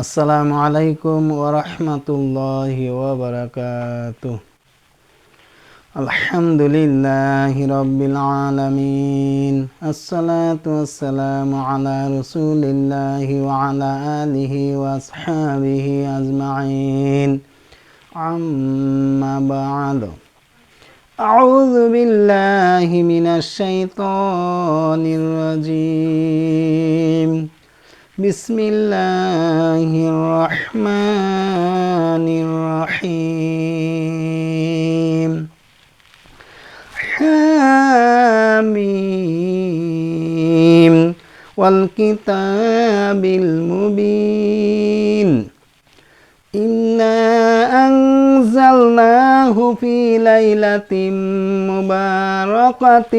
السلام عليكم ورحمة الله وبركاته. الحمد لله رب العالمين. الصلاة والسلام على رسول الله وعلى آله وأصحابه أجمعين. عما بعد. أعوذ بالله من الشيطان الرجيم. بسم الله الرحمن الرحيم حاميم والكتاب المبين إنا أنزلناه في ليلة مباركة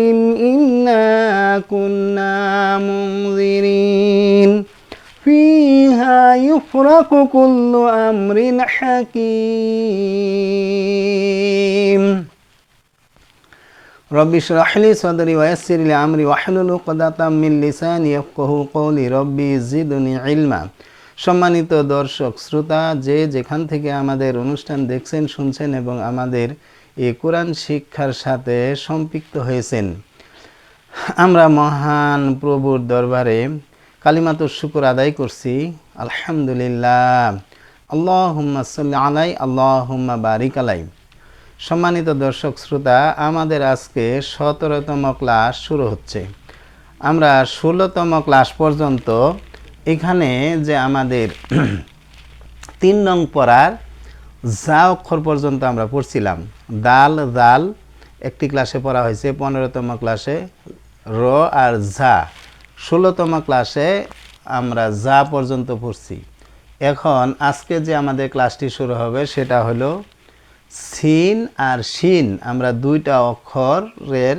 إنا كنا منذرين فيها يفرق كل أمر حكيم رب اشرح لي صدري ويسر لي أمري واحلل عقدة من لساني يفقهوا قولي ربي زدني علما সম্মানিত দর্শক শ্রোতা যে যেখান থেকে আমাদের অনুষ্ঠান দেখছেন শুনছেন এবং আমাদের এই কোরআন শিক্ষার সাথে সম্পৃক্ত হয়েছেন আমরা মহান প্রভুর দরবারে কালিমাত শুকুর আদায় করছি। আলহামদুলিল্লাহ। আল্লাহুম্মা সাল্লি আলাই, আল্লাহুম্মা বারিক আলাই। সম্মানিত দর্শক শ্রোতা, আমাদের আজকে সতেরোতম ক্লাস শুরু হচ্ছে। আমরা ষোলোতম ক্লাস পর্যন্ত এখানে যে আমাদের তিন নং পড়ার যা অক্ষর পর্যন্ত আমরা পড়ছিলাম। দাল দাল একটি ক্লাসে পড়া হয়েছে, পনেরোতম ক্লাসে র আর ঝা। ষোলোতম ক্লাসে আমরা যা পর্যন্ত পড়ছি। এখন আজকে যে আমাদের ক্লাসটি শুরু হবে সেটা হলো সিন আর শিন। আমরা দুইটা অক্ষরের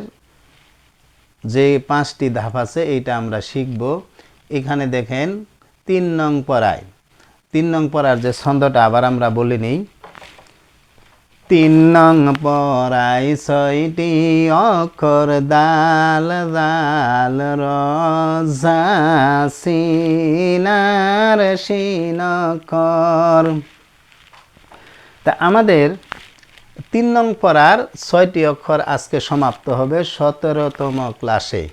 যে পাঁচটি ধাপ আছে এইটা আমরা শিখব। এখানে দেখেন তিন নং পড়ায়। তিন নং পড়ার যে ছন্দটা আবার আমরা বলে নিই তিন নং পড়াই ছয়টি অক্ষর দাল দাল সিনকর তা আমাদের তিন নং পড়ার ছয়টি অক্ষর আজকে সমাপ্ত হবে সতেরোতম ক্লাসে।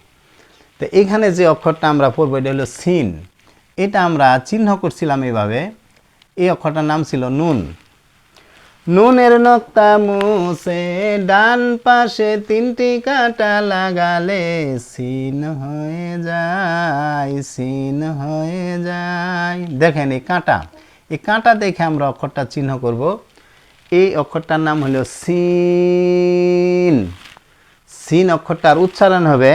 তো এখানে যে অক্ষরটা আমরা পড়ব, এটা হলো সিন। এটা আমরা চিহ্ন করছিলাম এভাবে। এই অক্ষরটার নাম ছিল নুন। নুনের নক্তা মুছে, ডান পাশে তিনটি কাটা লাগালে সিন হয়ে যায়, সিন হয়ে যায়। দেখেন এই কাঁটা এই কাঁটা দেখে আমরা অক্ষরটা চিহ্ন করব। এই অক্ষরটার নাম হলো সিন। সিন অক্ষরটার উচ্চারণ হবে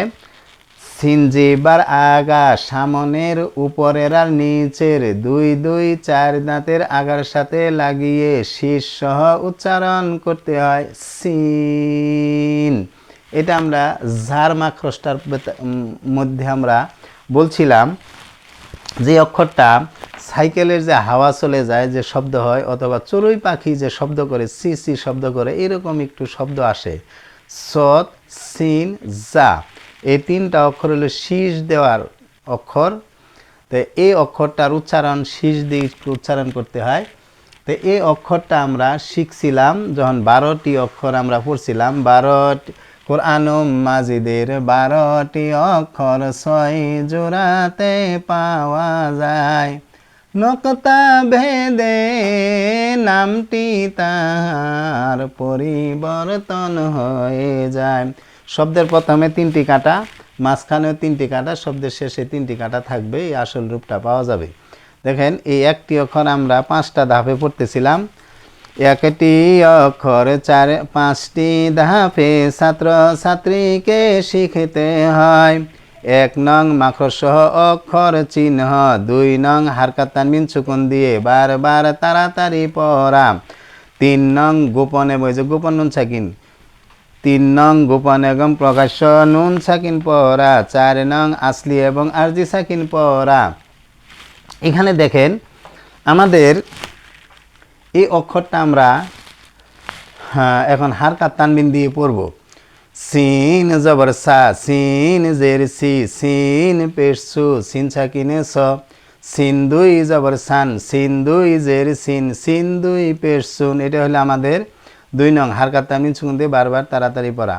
সিন জিবার আগা সামনের উপরের আর নিচের দুই দুই চার দাঁতের আগার সাথে লাগিয়ে শীষ সহ উচ্চারণ করতে হয় সিন। এটা আমরা ঝার মাক্রসটার মধ্যে আমরা বলছিলাম যে অক্ষরটা সাইকেলের যে হাওয়া চলে যায়, যে শব্দ হয়, অথবা চড়ুই পাখি যে শব্দ করে, সি সি শব্দ করে, এরকম একটু শব্দ আসে। সৎ, সিন জা এই তিনটা অক্ষর হলো শীষ দেওয়ার অক্ষর। তো এই অক্ষরটার উচ্চারণ, শীষ দিয়ে উচ্চারণ করতে হয়। তো এই অক্ষরটা আমরা শিখছিলাম, যখন বারোটি অক্ষর আমরা পড়ছিলাম, বারোটি কোরআন মাজিদের বারোটি অক্ষর ছয় জোড়াতে পাওয়া যায়। নকতা ভেদে নামটি তার পরিবর্তন হয়ে যায়। শব্দের প্রথমে তিনটি কাটা, মাঝখানেও তিনটি কাটা, শব্দের শেষে তিনটি কাটা থাকবে, এই আসল রূপটা পাওয়া যাবে। দেখেন, এই একটি অক্ষর আমরা পাঁচটা ধাপে পড়তেছিলাম। একটি অক্ষর চার, পাঁচটি ধাপে ছাত্র ছাত্রীকে শিখতে হয়। এক নং মাখরসহ অক্ষর চিহ্ন, দুই নং হারকাত তানমিন চুকুন দিয়ে বারবার তাড়াতাড়ি পড়া। তিন নং গোপনে বইছে গোপন নুন সাকিন তিন নং গোপন এবং প্রকাশ্য নুন সাকিন পড়া চার নং আসলি এবং আরজি সাকিন পড়া এখানে দেখেন আমাদের এই অক্ষরটা আমরা হ্যাঁ, এখন হারকাত তানবিন দিয়ে পড়ব। সিন জবর সা সিন জের সি সিন পেশ সিন সাকিনে স সিন দুই জবর সান সিন দুই জের সিন সিন দুই পেশ সুন এটা হলো আমাদের দুই নং হারকাত তামিন সুন দিয়ে বারবার তাড়াতাড়ি পড়া।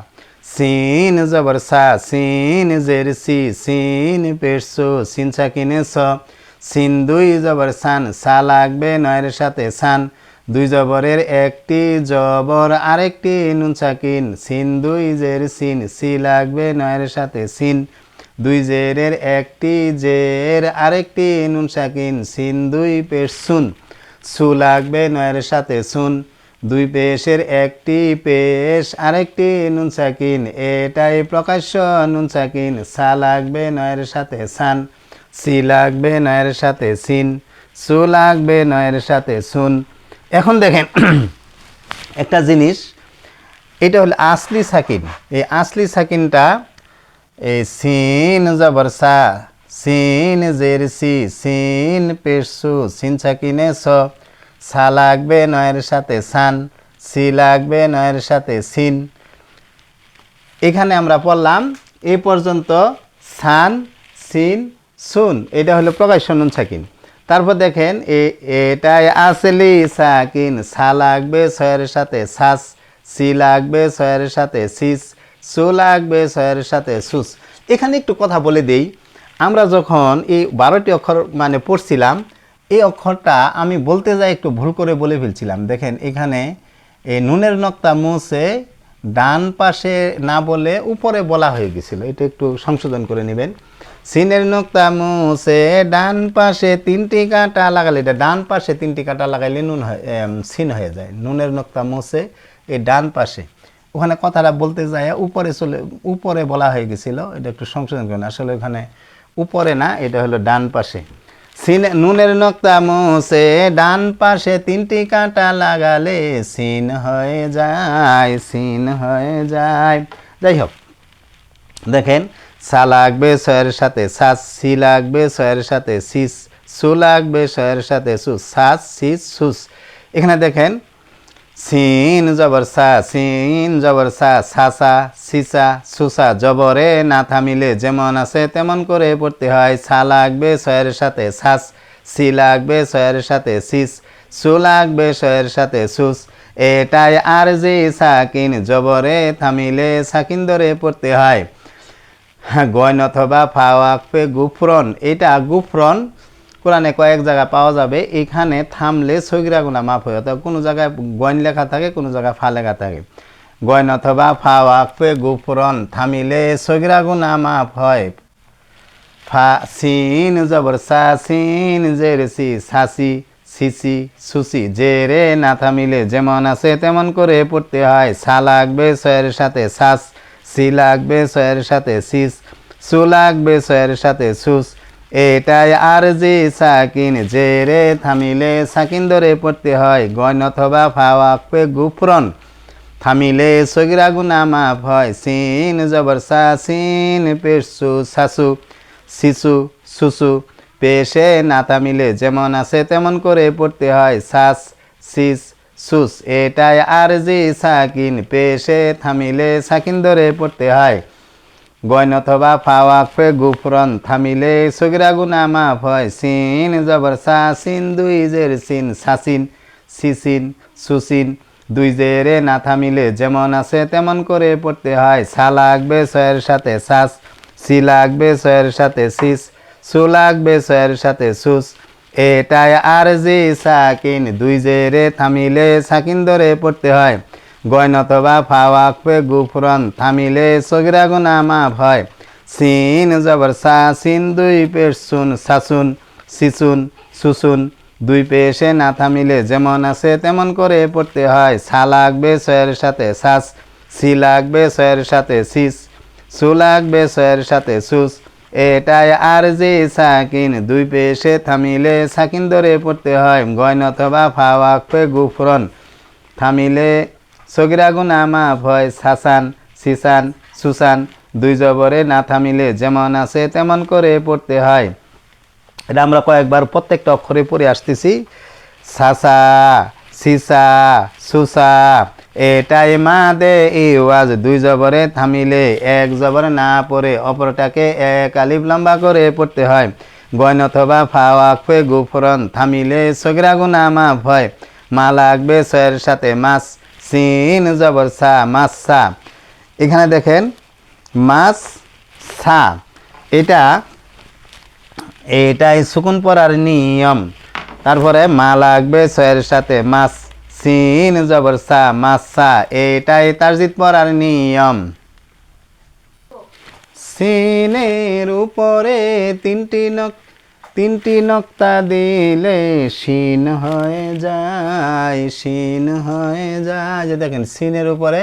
সিন জবর সা, সিন জের সি, সিন পেশ সু, সিন সাকিনে স। সিন দুই জবর সান, সা লাগবে নয়ের সাথে সান। দুই জবরের একটি জবর, আরেকটি নুন সাকিন। সিন দুই জের সিন, সি লাগবে নয়ের সাথে সিন। দুই জেরের একটি জের, আরেকটি নুন সাকিন। সিন দুই পেশ সুন, সু লাগবে নয়ের সাথে সুন। দুই পেশের একটি পেশ, আরেকটি নুন সাকিন। এটাই প্রকাশ্য, নুন সাকিন। সা লাগবে নয়ের সাথে সান, সি লাগবে নয়ের সাথে সিন, সু লাগবে নয়ের সাথে সুন। এখন দেখেন, একটা জিনিস, এটা হলো আসলি সাকিন। এই আসলি সাকিনটা, এই সিন জবর সা, সিন জের সি, সিন পেশু সিন সাকিনে স। সা লাগবে নয়ের সাথে সান, সি লাগবে নয়ের সাথে সিন। এখানে আমরা পড়লাম এ পর্যন্ত সান, সিন, সুন, এটা হলো প্রকাশ্য নুন সাকিন। তারপর দেখেন এ- এটাই আসলি সাকিন সা লাগবে ছয়ের সাথে সাস, সি লাগবে ছয়ের সাথে সিস, সু লাগবে ছয়ের সাথে সুস। এখানে একটু কথা বলে দেই, আমরা যখন এই বারোটি অক্ষর মানে পড়ছিলাম এই অক্ষরটা আমি বলতে যাই একটু ভুল করে বলে ফেলছিলাম। দেখেন, এখানে এই নুনের নক্তা মুছে ডান পাশে না বলে উপরে বলা হয়ে গেছিল। এটা একটু সংশোধন করে নেবেন। সিনের নোক্তা মুছে ডান পাশে তিনটি কাঁটা লাগালে, এটা ডান পাশে তিনটি কাঁটা লাগাইলে নুন হয় সিন হয়ে যায়। নুনের নোক্তা মুছে এই ডান পাশে। ওখানে কথাটা বলতে যায়, উপরে চলে, উপরে বলা হয়ে গেছিল। এটা একটু সংশোধন করেন। আসলে ওখানে উপরে না, এটা হলো ডান পাশে। সিন নুনের নক্তা মুছে, ডান পাশে তিনটি কাঁটা লাগালে সিন হয়ে যায়, সিন হয়ে যায়। যাই হোক, দেখেন, সা লাগবে, সয়ের সাথে সাস সি লাগবে, সয়ের সাথে সিস সু লাগবে, সয়ের সাথে সু সাস সিস সুস এখানে দেখেন সিন জবর সা, সিন জবর সা সাসা সিসা সুসা জবরে না থামিলে যেমন আছে তেমন করে পড়তে হয়। সা লাগবে সয়ের সাথে সাস, সি লাগবে সয়ের সাথে সিস, সু লাগবে সয়ের সাথে সুস। এটাই আর যে সাকিন জবরে থামিলে সাকিন ধরে পড়তে হয়। হ্যাঁ গয়ন অথবা ফাওয়াকফে গুফরন, এটা গুফরন কোরআনে কয়েক জায়গায় পাওয়া যাবে, এখানে থামলে সগিরা গুণা মাফ হয় অর্থাৎ কোনো জায়গায় গয়ন লেখা থাকে, কোনো জায়গায় ফা লেখা থাকে। গয়ন অথবা ফাওয়াকফে গুফরন থামিলে সগিরা গুণা মাফ হয়। ফা সিন জবর সা সিন জের সি সাসি সিসি সুসি জেরে না থামিলে যেমন আছে তেমন করে পড়তে হয়। সা লাগবে ছয়ের সাথে সাস, সি লাগবে ছয়ের সাথে সিস, সু লাগবে ছয়ের সাথে সুস এটাই আর যে সাকিন জেরে থামিলে সাকিন ধরে পড়তে হয়। গণ অথবা ফাওয়াকপে গুফরন থামিলে সগিরা গুনা মাফ হয়। সিন জবর সা, সিন পেশু শাশু শিশু সুসু, পেশে না থামিলে যেমন আছে তেমন করে পড়তে হয়। শ্বাস সিস, সুস, এটাই আর জি সাকিন, পেশে থামিলে সাকিন ধরে পড়তে হয়। গয়ন অথবা ফাওয়াকফে গুফরন থামিলে সগিরা গুনা মাফ হয় সিন, জবর সা সিন, দুই জের সিন সাসিন সিসিন সুসিন দুই জেরে না থামিলে যেমন আছে তেমন করে পড়তে হয়। সা লাগবে ছয়ের সাথে সাস, সি লাগবে ছয়ের সাথে সিস, সু লাগবে ছয়ের সাথে সুস। এটাই আর জি সাকিন, দুই জেরে থামিলে সাকিন ধরে পড়তে হয়। গয়ন অথবা ফাওয়াকফে গুফরন থামিলে সগিরা গুনা মাফ হয়। সিন জবর সা, সিন দুই পেশ সুন সাসুন সিসুন সুসুন দুই পেশে না থামিলে যেমন আছে তেমন করে পড়তে হয়। সা লাগবে ছয়ের সাথে সাস, সি লাগবে ছয়ের সাথে সিস, সু লাগবে ছয়ের সাথে সুস। এটাই আর যে সাকিন, দুই পেশে থামিলে সাকিন ধরে পড়তে হয়। গয়ন অথবা ফাওয়াকফে গুফরন থামিলে সগিরা গুনা মাফ হয় সাসান, সিসান, সুসান, দুই জবরে না থামিলে যেমন আছে তেমন করে পড়তে হয়। এটা আমরা কয়েকবার প্রত্যেকটা অক্ষরে পড়ে আসতেছি। সাসা, সিসা, সুসা, এটাই মা দে ইওয়াজ, দুই জবরে থামিলে এক জবরে না পড়ে অপরটাকে এক আলিফ লম্বা করে পড়তে হয়। গয়ন অথবা ফাওয়াকফে গুফরন, থামিলে সগরা গুনা মাফ হয় মা লাগবে ছয়ের সাথে মাছ সিন, জবর সা মাছ সা। এখানে দেখেন মাছ সা। এটা, এটাই সুকুন পড়ার নিয়ম। তারপরে মা লাগবে সয়ের সাথে। মাছ সিন, জবর সা মাছ সা। এটাই তারজিত পড়ার নিয়ম। সিনের উপরে তিনটি নক তিনটি নক্তা দিলে শিন হয়ে যায়, শিন হয়ে যায়। যে দেখেন, সিনের উপরে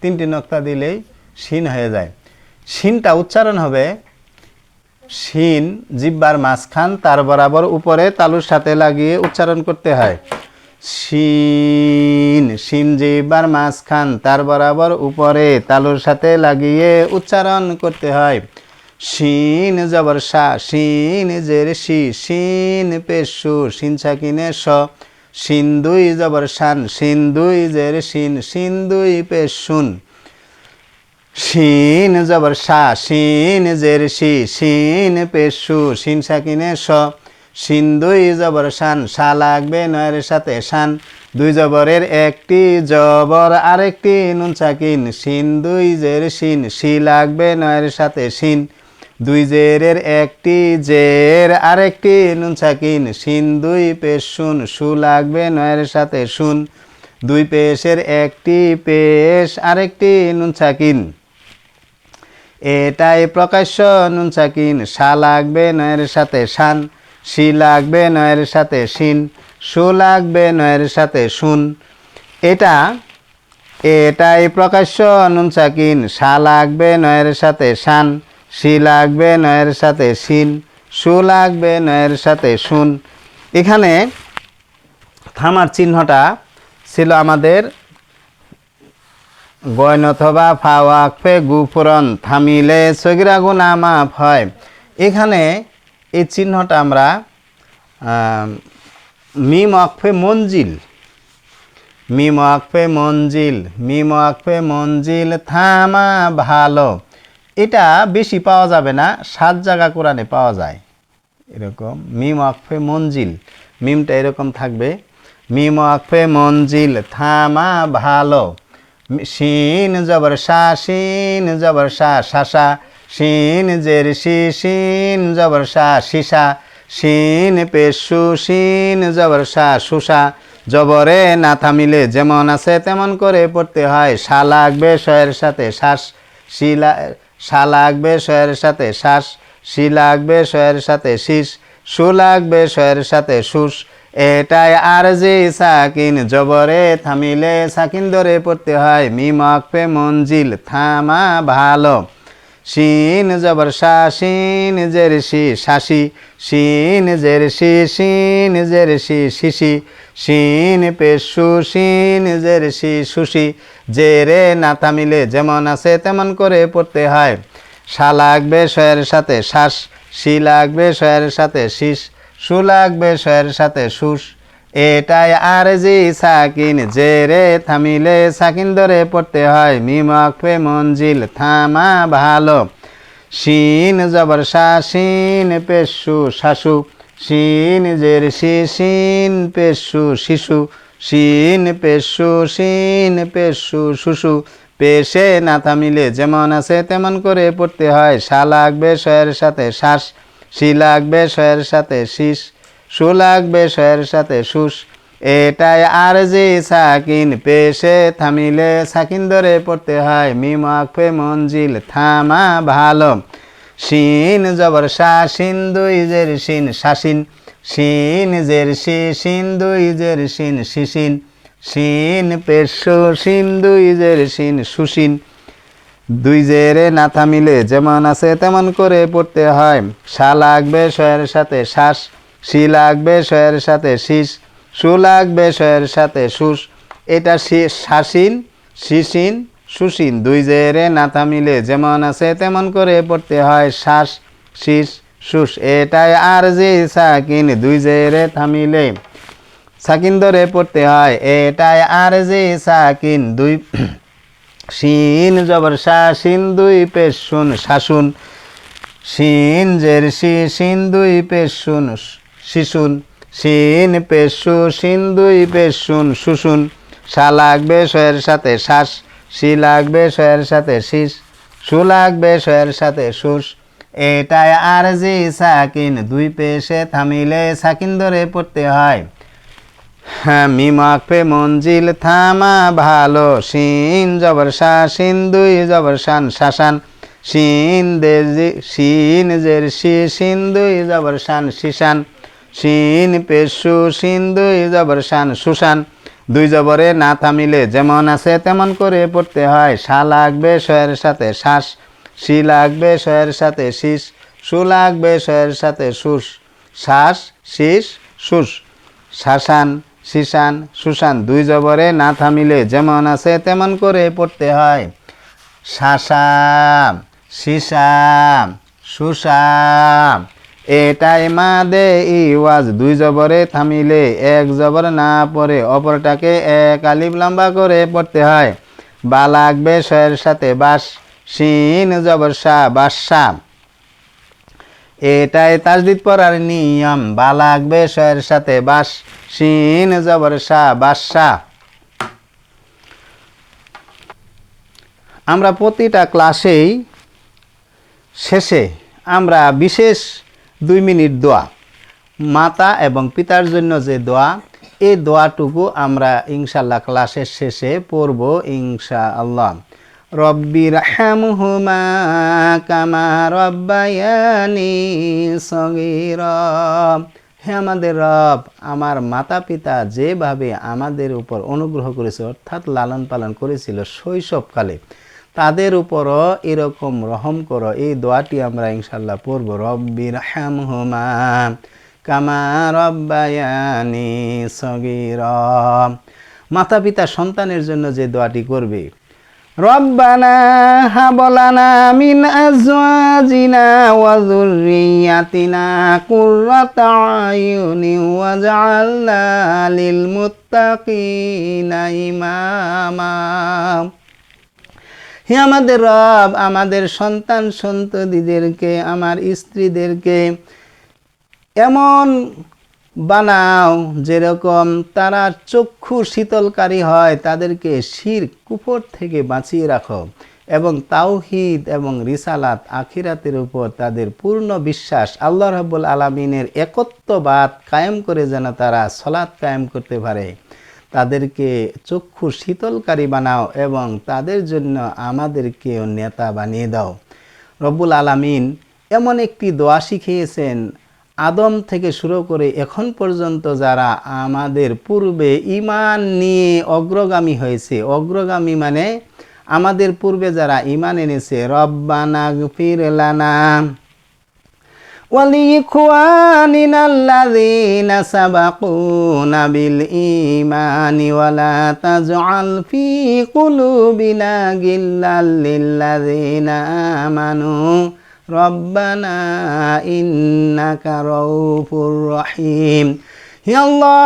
তিনটি নক্তা দিলেই শিন হয়ে যায়। শিনটা উচ্চারণ হবে শিন জিব্বার মাঝখান, তার বরাবর উপরে তালুর সাথে লাগিয়ে উচ্চারণ করতে হয়। শিন শিন জিব্বার মাঝখান, তার বরাবর উপরে তালুর সাথে লাগিয়ে উচ্চারণ করতে হয়। শিন জবর সা শিন জের শি, শিন পেশু, শিন সাকিনে স শিন দুই জবর শান, শিন দুই জের শিন শিন দুই পেশুন। শিন জবর সা শিন জের শি, শিন পেশু, শিন সাকিনে স শিন দুই জবর শান সা লাগবে নয়ের সাথে শান। দুই জবরের একটি জবর, আরেকটি নুন সাকিন শিন দুই জের শিন, শি লাগবে নয়ের সাথে শিন। দুই জেরের একটি জের, আরেকটি নুন সাকিন শিন দুই পেশ শুন, সু লাগবে নয়ের সাথে শুন। দুই পেশের একটি পেশ, আরেকটি নুন সাকিন এটাই প্রকাশ্য নুন সাকিন সা লাগবে নয়ের সাথে শান, শি লাগবে নয়ের সাথে শিন, সু লাগবে নয়ের সাথে শুন। এটা, এটাই প্রকাশ্য নুন সাকিন সা লাগবে নয়ের সাথে শান। শি লাগবে নয়ের সাথে শিন সু লাগবে নয়ের সাথে শুন এখানে থামার চিহ্নটা ছিল আমাদের গয়ন অথবা ফাওয়াকফে গুফুরন থামিলে সগিরা গুনা মাফ হয়। এখানে এই চিহ্নটা আমরা মিম অকফে মঞ্জিল, মিম অকফে মঞ্জিল, মিম অকফে মঞ্জিল থামা ভালো। এটা বেশি পাওয়া যাবে না, সাত জায়গা কোরআনে পাওয়া যায়। এরকম মিম অকফে মঞ্জিল, মিমটা এরকম থাকবে, মিম অকফে মঞ্জিল থামা ভালো, শিন জবর শা, শিন জবর শা শাসা শিন জের শি, শিন জবর শা শিশা শিন পেশু শিন জবর শা সুষা জবরে না থামিলে যেমন আছে তেমন করে পড়তে হয়, শা লাগবে শয়ের সাথে শ্বাস শিলা শা লাগবে শয়ের সাথে শ্বাস শি লাগবে শয়ের সাথে শীষ সু লাগবে শয়ের সাথে সুস। এটাই আর যে সাকিন, জবরে থামিলে সাকিন ধরে পড়তে হয়। মিম পে মঞ্জিল থামা ভালো। শিন জবর শা, শিন জের শি শাসি শিন জের শি, শিন জের শি শিশি শিন পেশু, শিন জের শি সুশি জেরে না থামিলে যেমন আছে তেমন করে পড়তে হয়। শা লাগবে শয়ের সাথে শ্বাস শি লাগবে শয়ের সাথে শীষ সু লাগবে শয়ের সাথে সুস এটাই আর জি সাকিন জেরে থামিলে সাকিন ধরে পড়তে হয়। মিম অকফে মঞ্জিল থামা ভালো। শিন জবর শা, শিন পেশু শাশু। শিন জের শিন পেশু শিশু। শিন পেশু শিন পেশু শুশু। পেশে না থামিলে যেমন আছে তেমন করে পড়তে হয়। শা লাগবে শয়ের সাথে শ্বাস শি লাগবে শয়ের সাথে শীষ। সু লাগবে শয়ের সাথে সুস। এটাই আর যে সাকিন, পেশে থামিলে সাকিন ধরে পড়তে হয়। মিম আকফে মঞ্জিল থামা ভালো। শিন জবর শা, শিন দুই জের শিন শাসিন। শিন জের শি, শিন দুই জের শিন শিশিন। শিন পেশু, শিন দুই জের শিন সুশিন। দুই জেরে না থামিলে যেমন আছে তেমন করে পড়তে হয়। শা লাগবে শয়ের সাথে শ্বাস শি লাগবে শয়ের সাথে শীষ সু লাগবে শয়ের সাথে সুস। এটা শাসিন শিশিন সুসিন দুই জেরে না থামিলে যেমন আছে তেমন করে পড়তে হয় শ্বাস শীষ সুস। এটাই আর যে সাকিন, দুই জেরে থামিলে সাকিন ধরে পড়তে হয়। এটাই আর যে সাকিন, দুই শিন জবর শা শিন দুই পেশ শুন শাসুন শিন জের শি শিন দুই পেশুন শিশুন শিন পেশু, শিন দুই পেশুন, শুশুন। সা লাগবে শয়ের সাথে শ্বাস শি লাগবে শয়ের সাথে শীষ সু লাগবে শয়ের সাথে শুস এটাই আর জি সাকিন, দুই পেশে থামিলে সাকিন ধরে পড়তে হয়। হ্যাঁ মিমাকফে মঞ্জিল থামা ভালো। শিন জবর শা শিন দুই জবর শান, শাসান। শিন দের জি- শিন জের শি, শিন দুই জবর শান শিশান শিন পেশু, শিন দুই জবর শান, সুশান। দুই জবরে না থামিলে যেমন আছে তেমন করে পড়তে হয়। সা লাগবে শয়ের সাথে শ্বাস শি লাগবে শয়ের সাথে শীষ, সু লাগবে শয়ের সাথে সুস শ্বাস শীষ সুস শাসান শিশান সুশান দুই জবরে না থামিলে যেমন আছে তেমন করে পড়তে হয়। শাসাম শিশাম সুশাম এটাই মা দে ইওয়াজ, দুই জবরে থামিলে, এক জবর না পড়ে, অপরটাকে এক আলিফ লম্বা করে পড়তে হয়। বা লাগবে শয়ের সাথে বাস, শিন জবর শাহ বাসা এটাই তাজদিদ পড়ার নিয়ম, বা লাগবে শয়ের সাথে বাস, শিন জবর শাহ বাসা আমরা প্রতিটা ক্লাসেই শেষে আমরা বিশেষ দুই মিনিট দোয়া। মাতা এবং পিতার জন্য যে দোয়া এই দোয়াটুকু আমরা ইনশাল্লাহ ক্লাসের শেষে পড়ব ইনশা আল্লাহ রব্বির হ্যামহুমা কামা রব্বায়ানি সগীর। হে আমাদের রব, আমার মাতা পিতা যেভাবে আমাদের উপর অনুগ্রহ করেছে, অর্থাৎ লালন পালন করেছিল শৈশবকালে তাদের উপরও এরকম রহম করো। এই দোয়াটি আমরা ইনশাল্লাহ পড়ব। রব্বির হ্যামহুমা কামা রব্বায়ানি সগীর। মাতা পিতা সন্তানের জন্য যে দোয়াটি করবে। রব্বানা হাবলানা মিন আজওয়াজিনা ওয়া যুররিয়াতিনা কুররাতা আয়ুনি ওয়াজআলনা লিল মুত্তাকিনা ইমামা। হে আমাদের রব, আমাদের সন্তান সন্ততিদেরকে, আমার স্ত্রীদেরকে এমন বানাও যেরকম তারা চক্ষু শীতলকারী হয়, তাদেরকে শির কুফর থেকে বাঁচিয়ে রাখো এবং তাওহিদ এবং রিসালাত আখিরাতের উপর তাদের পূর্ণ বিশ্বাস আল্লাহ রাব্বুল আলমিনের একত্ববাদ কায়েম করে যেন তারা সলাৎ কায়েম করতে পারে। তাদেরকে চক্ষু শীতলকারী বানাও এবং তাদের জন্য আমাদেরকেও নেতা বানিয়ে দাও। রব্বুল আলামিন এমন একটি দোয়া শিখিয়েছেন, আদম থেকে শুরু করে এখন পর্যন্ত যারা আমাদের পূর্বে ইমান নিয়ে অগ্রগামী হয়েছে। অগ্রগামী মানে আমাদের পূর্বে যারা ইমান এনেছে, রব্বানা গফির লানা। ولإخواننا الذين سبقونا بالإيمان ولا تجعل في قلوبنا غلا للذين آمنوا ربنا إنك رؤوف رحيم হে আল্লাহ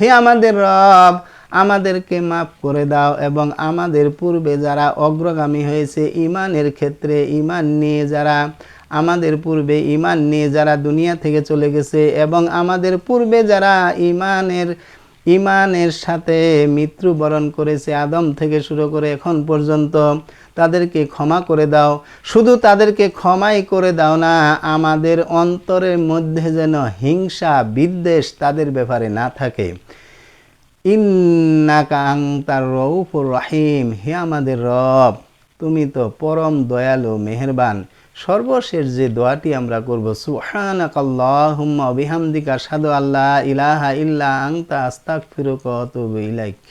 হে আমাদের রব আমাদেরকে মাফ করে দাও এবং আমাদের পূর্বে যারা অগ্রগামী হয়েছে ইমানের ক্ষেত্রে ইমান নিয়ে যারা আমাদের পূর্বে ইমান নিয়ে যারা দুনিয়া থেকে চলে গেছে এবং আমাদের পূর্বে যারা ইমানের ইমানের সাথে মৃত্যুবরণ করেছে, আদম থেকে শুরু করে এখন পর্যন্ত, তাদেরকে ক্ষমা করে দাও। শুধু তাদেরকে ক্ষমাই করে দাও না, আমাদের অন্তরের মধ্যে যেন হিংসা, বিদ্বেষ তাদের ব্যাপারে না থাকে। ইন্নাকা আংতার রৌফুর রহিম, হে আমাদের রব, তুমি তো পরম দয়ালু, মেহেরবান। সর্বশেষ যে দোয়াটি আমরা করব, সুবহানাকাল্লাহুম্মা বিহামদিকা সাদু আল্লাহ ইলাহা ইল্লা আংতা আস্তাক ফিরুক ইলাইক।